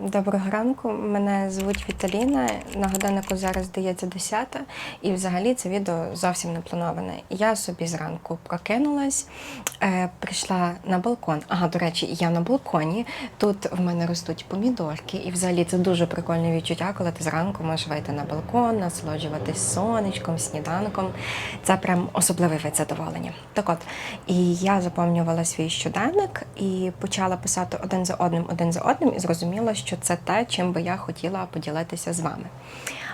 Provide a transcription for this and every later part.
Доброго ранку. Мене звуть Віталіна. На годиннику зараз здається 10 і взагалі це відео зовсім не плановане. Я собі зранку прокинулась, е, прийшла на балкон. Ага, до речі, я на балконі. Тут в мене ростуть помідорки, і взагалі це дуже прикольне відчуття, коли ти зранку можеш вийти на балкон, насолоджуватись сонечком, сніданком. Це прям особливий вид задоволення. Так от, і я заповнювала свій щоденник і почала писати один за одним, один за одним, і зрозуміла, що це те, чим би я хотіла поділитися з вами.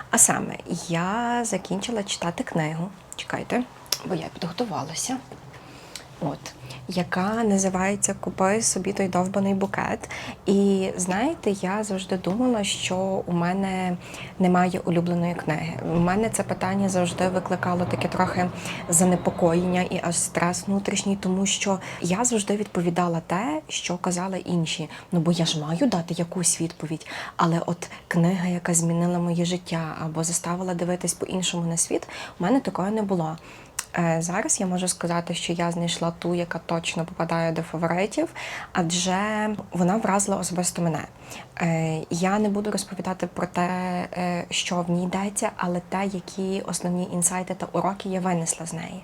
А саме, я закінчила читати книгу. Чекайте, бо я підготувалася. От, яка називається Купи собі той довбаний букет. І знаєте, я завжди думала, що у мене немає улюбленої книги. У мене це питання завжди викликало таке трохи занепокоєння і аж стрес внутрішній, тому що я завжди відповідала те, що казали інші. Ну бо я ж маю дати якусь відповідь. Але от книга, яка змінила моє життя або заставила дивитись по-іншому на світ, у мене такої не було. Е, Зараз я можу сказати, що я знайшла ту, яка точно попадає до фаворитів, адже вона вразила особисто мене. Е, Я не буду розповідати про те, е, що в ній йдеться, але те, які основні інсайти та уроки я винесла з неї.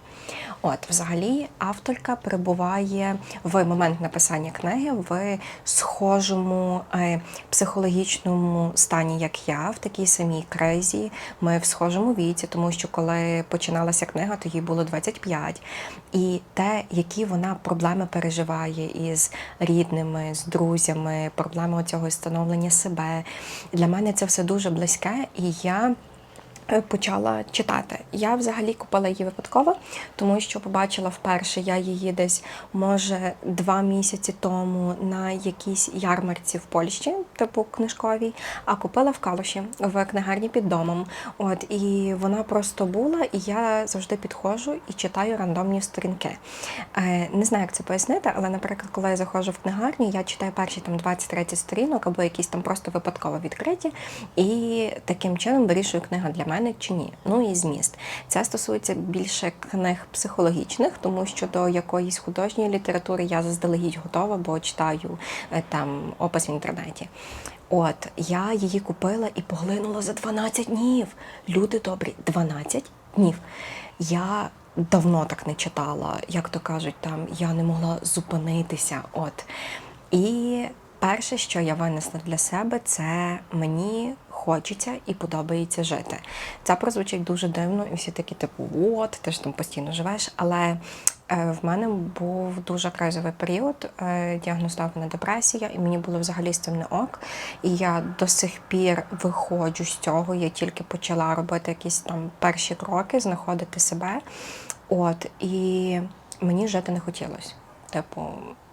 От, взагалі, авторка перебуває в момент написання книги в схожому е, психологічному стані, як я, в такій самій кризі. Ми в схожому віці, тому що коли починалася книга, то їй було 25. І те, які вона проблеми переживає із рідними, з друзями, проблеми цього становлення себе. Для мене це все дуже близьке, і я почала читати. Я взагалі купила її випадково, тому що побачила вперше я її десь, може, два місяці тому на якійсь ярмарці в Польщі, типу книжковій, а купила в Калуші в книгарні під домом. От і вона просто була, і я завжди підходжу і читаю рандомні сторінки. Е, не знаю, як це пояснити, але, наприклад, коли я заходжу в книгарню, я читаю перші там 20-30 сторінок або якісь там просто випадково відкриті, і таким чином вирішую книга для мене чи ні. Ну і зміст. Це стосується більше книг психологічних, тому що до якоїсь художньої літератури я заздалегідь готова, бо читаю е, там опис в інтернеті. От я її купила і поглинула за 12 днів. Люди добрі, 12 днів. Я давно так не читала, як то кажуть, там я не могла зупинитися. От. І перше, що я винесла для себе, це мені хочеться і подобається жити. Це прозвучить дуже дивно, і всі такі, типу, от, ти ж там постійно живеш. Але е, в мене був дуже кризовий період, е, діагностована депресія, і мені було взагалі з цим не ок. І я до сих пір виходжу з цього. Я тільки почала робити якісь там перші кроки, знаходити себе. От, і мені жити не хотілося. Типу,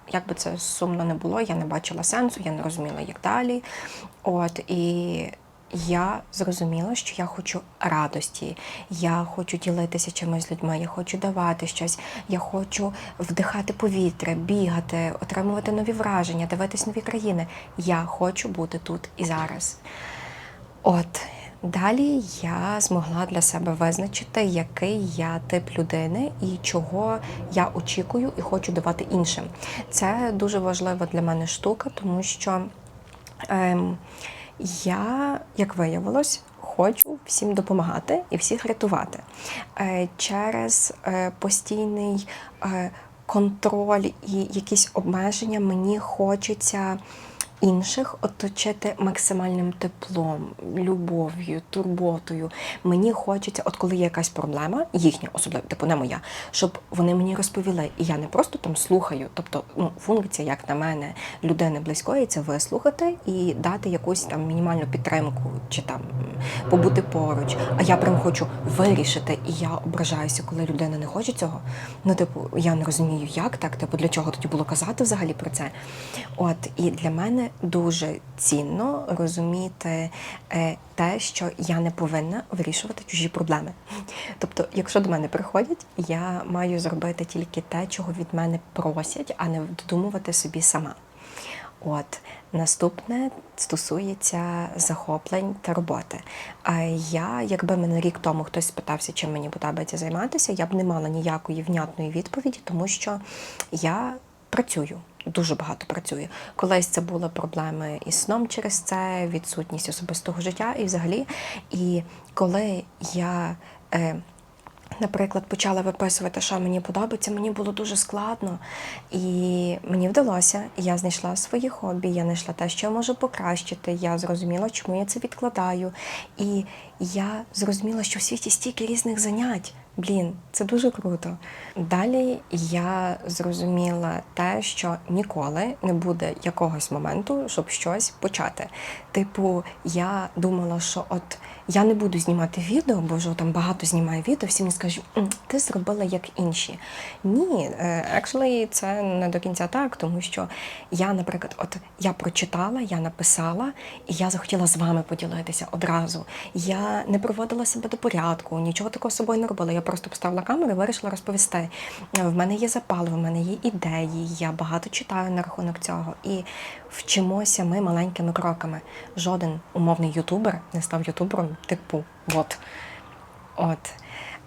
як би це сумно не було, я не бачила сенсу, я не розуміла, як далі. От, і я зрозуміла, що я хочу радості, я хочу ділитися чимось з людьми, я хочу давати щось, я хочу вдихати повітря, бігати, отримувати нові враження, дивитись нові країни. Я хочу бути тут і зараз. От. Далі я змогла для себе визначити, який я тип людини і чого я очікую і хочу давати іншим. Це дуже важлива для мене штука, тому що ем, я, як виявилось, хочу всім допомагати і всіх рятувати. Е, через е, постійний е, контроль і якісь обмеження мені хочеться інших оточити максимальним теплом, любов'ю, турботою. Мені хочеться, от коли є якась проблема, їхня особливо, типу не моя, щоб вони мені розповіли. І я не просто там слухаю. Тобто, ну, функція, як на мене, людини близької, це вислухати і дати якусь там мінімальну підтримку чи там побути поруч. А я прям хочу вирішити, і я ображаюся, коли людина не хоче цього. Ну, типу, я не розумію, як так, типу, для чого тоді було казати взагалі про це. От і для мене дуже цінно розуміти е, те, що я не повинна вирішувати чужі проблеми. Тобто, якщо до мене приходять, я маю зробити тільки те, чого від мене просять, а не додумувати собі сама. От наступне стосується захоплень та роботи. Я, якби мене рік тому хтось спитався, чим мені подобається займатися, я б не мала ніякої внятної відповіді, тому що я працюю. Дуже багато працюю. Колись це були проблеми із сном через це, відсутність особистого життя і взагалі. І коли я, е, наприклад, почала виписувати, що мені подобається, мені було дуже складно. І мені вдалося. Я знайшла свої хобі, я знайшла те, що я можу покращити. Я зрозуміла, чому я це відкладаю. І я зрозуміла, що в світі стільки різних занять. Блін, це дуже круто. Далі я зрозуміла те, що ніколи не буде якогось моменту, щоб щось почати. Типу, я думала, що от я не буду знімати відео, бо вже там багато знімаю відео, всі мені скажуть, ти зробила як інші. Ні, е, actually, це не до кінця так, тому що я, наприклад, от я прочитала, я написала, і я захотіла з вами поділитися одразу. Я не проводила себе до порядку, нічого такого з собою не робила. Я просто поставила камеру і вирішила розповісти. В мене є запал, в мене є ідеї, я багато читаю на рахунок цього. І вчимося ми маленькими кроками. Жоден умовний ютубер не став ютубером, типу, от. От.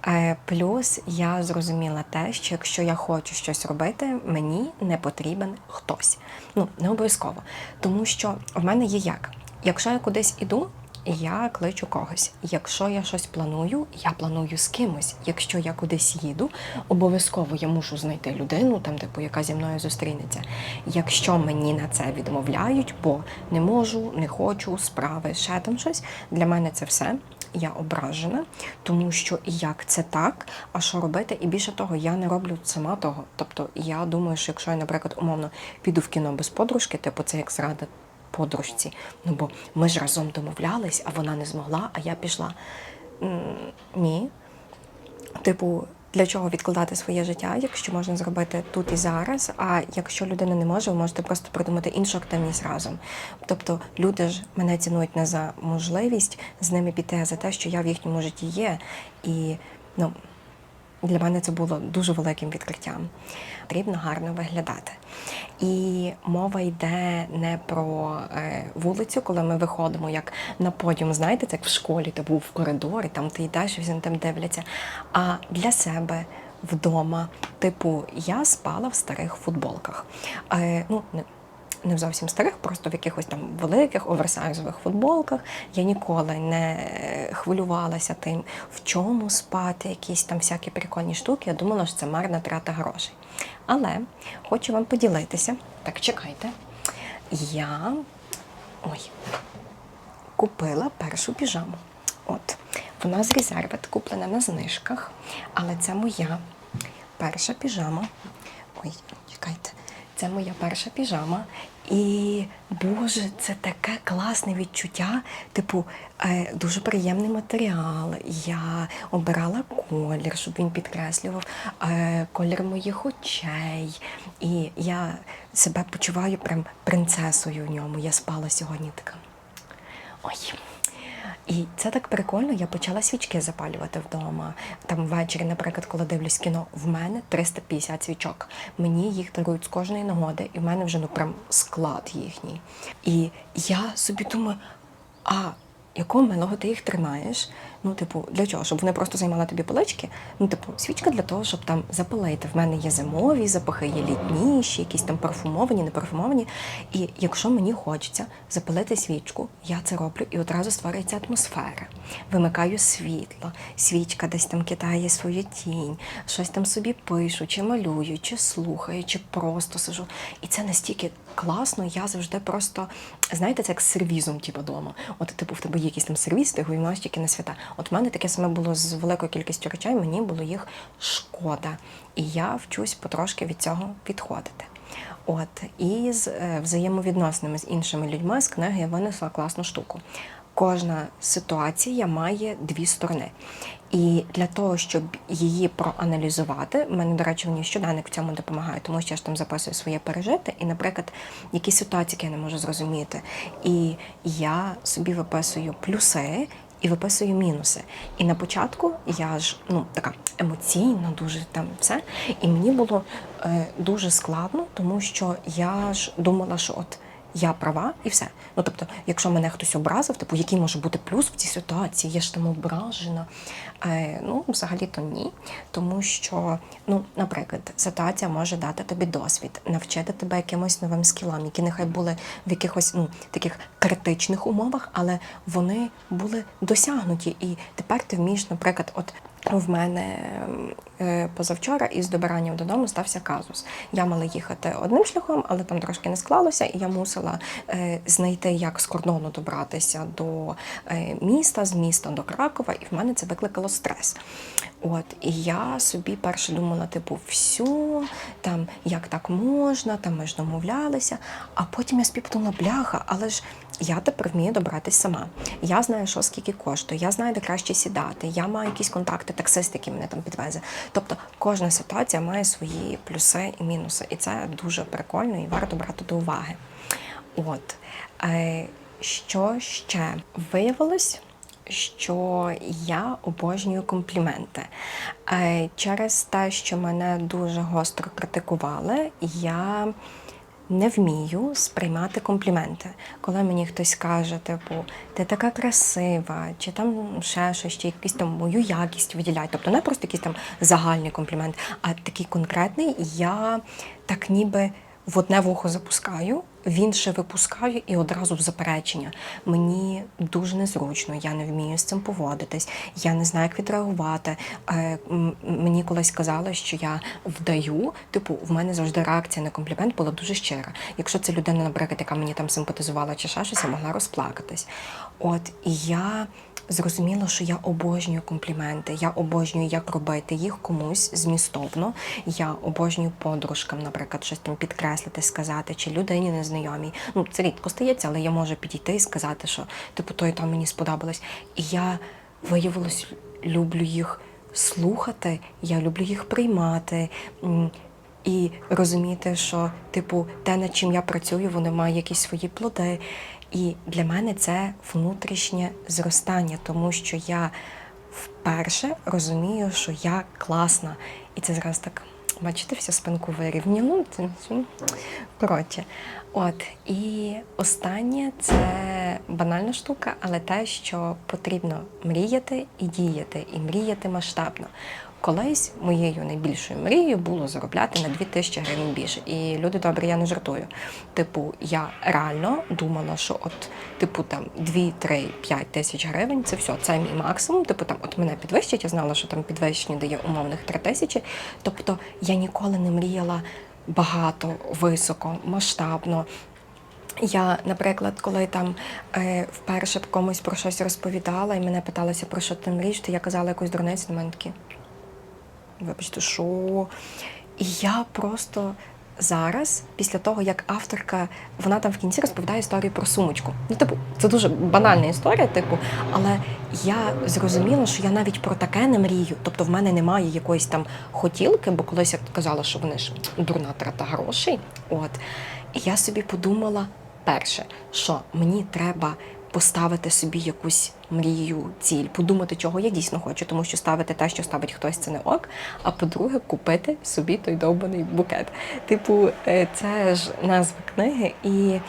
Е, Плюс я зрозуміла те, що якщо я хочу щось робити, мені не потрібен хтось. Ну, не обов'язково. Тому що в мене є як. Якщо я кудись іду, я кличу когось. Якщо я щось планую, я планую з кимось. Якщо я кудись їду, обов'язково я мушу знайти людину, там, типу, яка зі мною зустрінеться. Якщо мені на це відмовляють, бо не можу, не хочу, справи, ще там щось, для мене це все. Я ображена, тому що як це так, а що робити? І більше того, я не роблю сама того. Тобто я думаю, що якщо я, наприклад, умовно піду в кіно без подружки, типу це як зрада подружці. Ну бо ми ж разом домовлялись, а вона не змогла, а я пішла. Ні. Типу, для чого відкладати своє життя, якщо можна зробити тут і зараз. А якщо людина не може, ви можете просто придумати іншу активність разом. Тобто люди ж мене цінують не за можливість з ними піти, а за те, що я в їхньому житті є. І ну, для мене це було дуже великим відкриттям. Потрібно гарно виглядати. І мова йде не про е, вулицю, коли ми виходимо як на подіум, знаєте, як в школі, ти був в коридорі, там ти йдеш, і всі тебе дивляться. А для себе вдома, типу, я спала в старих футболках. Е, ну, не, в зовсім старих, просто в якихось там великих оверсайзових футболках. Я ніколи не хвилювалася тим, в чому спати, якісь там всякі прикольні штуки. Я думала, що це марна трата грошей. Але хочу вам поділитися. Так, чекайте. Я ой, купила першу піжаму. От, вона з резервет куплена на знижках, але це моя перша піжама. Ой, чекайте, це моя перша піжама. І Боже, це таке класне відчуття. Типу, е, дуже приємний матеріал. Я обирала колір, щоб він підкреслював е, колір моїх очей. І я себе почуваю прям принцесою в ньому. Я спала сьогодні така. Ой. І це так прикольно. Я почала свічки запалювати вдома. Там ввечері, наприклад, коли дивлюсь кіно, в мене 350 свічок. Мені їх дарують з кожної нагоди, і в мене вже ну прям склад їхній. І я собі думаю, а якого ти їх тримаєш? Ну, типу, для чого? Щоб вони просто займали тобі полички? Ну, типу, свічка для того, щоб там запалити. В мене є зимові запахи, є літніші, якісь там парфумовані, не парфумовані. І якщо мені хочеться запалити свічку, я це роблю і одразу створюється атмосфера. Вимикаю світло, свічка десь там кидає свою тінь, щось там собі пишу, чи малюю, чи слухаю, чи просто сижу. І це настільки класно, я завжди просто, знаєте, це як з сервізом, типу, дома. От, типу, в тебе є якийсь там сервіз, ти виймаєш тільки на свята. От в мене таке саме було з великою кількістю речей, мені було їх шкода. І я вчусь потрошки від цього підходити. От, і з взаємовідносними взаємовідносинами з іншими людьми з книги я винесла класну штуку. Кожна ситуація має дві сторони. І для того, щоб її проаналізувати, в мене, до речі, мені щоденник в цьому допомагає, тому що я ж там записую своє пережити. І, наприклад, якісь ситуації я не можу зрозуміти. І я собі виписую плюси і виписую мінуси. І на початку я ж ну така емоційна, дуже там все. І мені було е, дуже складно, тому що я ж думала, що от я права і все. Ну тобто, якщо мене хтось образив, типу, який може бути плюс в цій ситуації, я ж там ображена. Е, ну, взагалі-то ні. Тому що, ну, наприклад, ситуація може дати тобі досвід, навчити тебе якимось новим скілам, які нехай були в якихось ну, таких критичних умовах, але вони були досягнуті. І тепер ти вмієш, наприклад, от. В мене е, позавчора із добиранням додому стався казус. Я мала їхати одним шляхом, але там трошки не склалося, і я мусила е, знайти, як з кордону добратися до е, міста, з міста до Кракова, і в мене це викликало стрес. От, і я собі перше думала, типу, всю, там, як так можна, там ми ж домовлялися. А потім я собі подумала, бляха, але ж я тепер вмію добратись сама. Я знаю, що скільки коштує, я знаю, де краще сідати, я маю якісь контакти, таксист, який мене там підвезе. Тобто кожна ситуація має свої плюси і мінуси. І це дуже прикольно і варто брати до уваги. От. Е, що ще виявилось? Що я обожнюю компліменти. Е, Через те, що мене дуже гостро критикували, я не вмію сприймати компліменти. Коли мені хтось каже, типу, ти така красива, чи там ще щось, чи якісь там мою якість виділяють. Тобто не просто якийсь там загальний комплімент, а такий конкретний, я так ніби в одне вухо запускаю, в інше випускаю і одразу в заперечення. Мені дуже незручно, я не вмію з цим поводитись, я не знаю, як відреагувати. Е, Мені колись казали, що я вдаю, типу, в мене завжди реакція на комплімент була дуже щира. Якщо це людина, наприклад, яка мені там симпатизувала чи ще щось, я могла розплакатись. От і я зрозуміла, що я обожнюю компліменти, я обожнюю, як робити їх комусь змістовно. Я обожнюю подружкам, наприклад, щось там підкреслити, сказати, чи людині незнайомій. Ну, це рідко стається, але я можу підійти і сказати, що типу той там мені сподобалось. І я виявилось, люблю їх слухати, я люблю їх приймати. І розуміти, що, типу, те, над чим я працюю, воно має якісь свої плоди. І для мене це внутрішнє зростання, тому що я вперше розумію, що я класна. І це зараз так, бачите, всю спинку вирівняно. Ну, коротше. От, і останнє це банальна штука, але те, що потрібно мріяти і діяти, і мріяти масштабно. Колись моєю найбільшою мрією було заробляти на 2 тисячі гривень більше. І люди добре, я не жартую. Типу, я реально думала, що от, типу, там 2, 3, 5 тисяч гривень це все, це мій максимум. Типу, там от мене підвищать, я знала, що там підвищення дає умовних 3 тисячі. Тобто я ніколи не мріяла багато, високо, масштабно. Я, наприклад, коли там е, вперше комусь про щось розповідала і мене питалися, про що ти мрієш, то я казала якусь дурницю, на мене такі. Вибачте, що? І я просто зараз, після того, як авторка, вона там в кінці розповідає історію про сумочку. Ну, типу, це дуже банальна історія, типу, але я зрозуміла, що я навіть про таке не мрію. Тобто в мене немає якоїсь там хотілки, бо колись я казала, що вони ж дурна трата грошей. От. І я собі подумала, перше, що мені треба поставити собі якусь мрію, ціль, подумати, чого я дійсно хочу, тому що ставити те, що ставить хтось, це не ок. А по-друге, купити собі той довбаний букет. Типу, е, це ж назва книги, і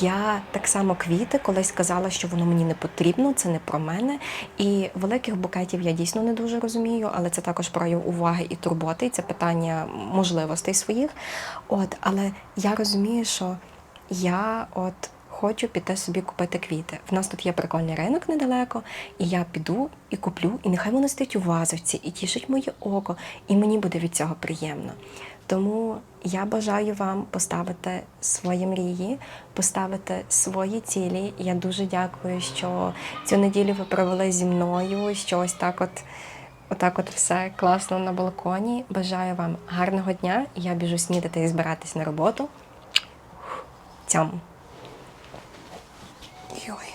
я так само квіти колись казала, що воно мені не потрібно, це не про мене. І великих букетів я дійсно не дуже розумію, але це також прояв уваги і турботи, і це питання можливостей своїх. От, але я розумію, що я от хочу піти собі купити квіти. В нас тут є прикольний ринок недалеко, і я піду і куплю, і нехай воно стоїть у вазовці і тішить моє око, і мені буде від цього приємно. Тому я бажаю вам поставити свої мрії, поставити свої цілі. Я дуже дякую, що цю неділю ви провели зі мною, що ось так от. Отак от все класно на балконі. Бажаю вам гарного дня. Я біжу снідати і збиратись на роботу. Цьому. Йой.